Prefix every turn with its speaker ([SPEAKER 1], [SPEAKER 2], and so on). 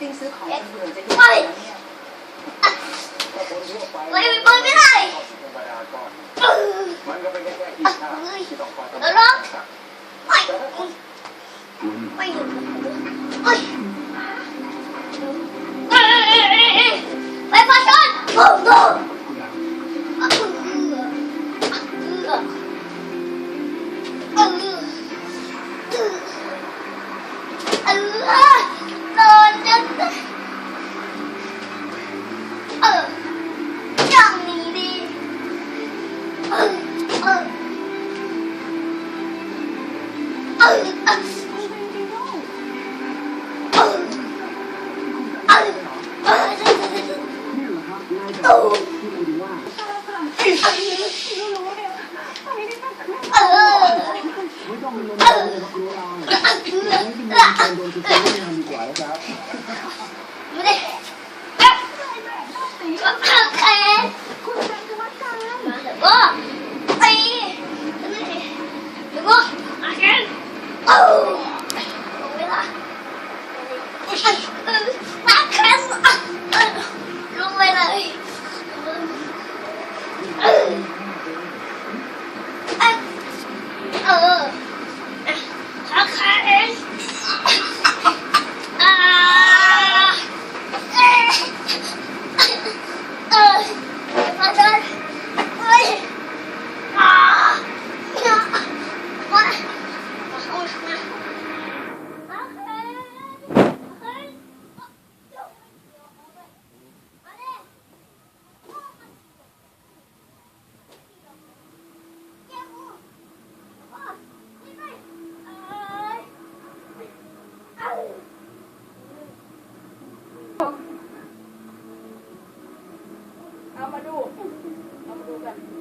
[SPEAKER 1] ติ้งซื้อของเบื่อจะเห็นแล้วเนี่ย
[SPEAKER 2] ก็คนทั่วไป
[SPEAKER 3] เฮ้ยมันเปิดไม่ได้
[SPEAKER 2] เข้าสู่ธรรมดาก่อน
[SPEAKER 3] เออ
[SPEAKER 2] มันก็เป็นแค่อีกท่าที่ต้องคอยทำ
[SPEAKER 3] แล้วล็อกไป
[SPEAKER 2] แต่ถ้าคน
[SPEAKER 3] ไปอยู่เฮ้ยเอ้ยเอ้ยเอ้ยเอ้ยไปฟาชั่นบูมบู เออเออ
[SPEAKER 2] ไม่ต้องลงมาเลยครับรู้ลายไม่เป็นการโดนจุดนี้ทำดีกว่านะครับ
[SPEAKER 3] ลงไปเลยเออเออขาขาเองอ่าเออเออมาเดินเฮ้ยอ่าเนี่ยมามาเข้ามาโอเคโอเคมาดิ
[SPEAKER 1] เอามาดู เอามาดูกัน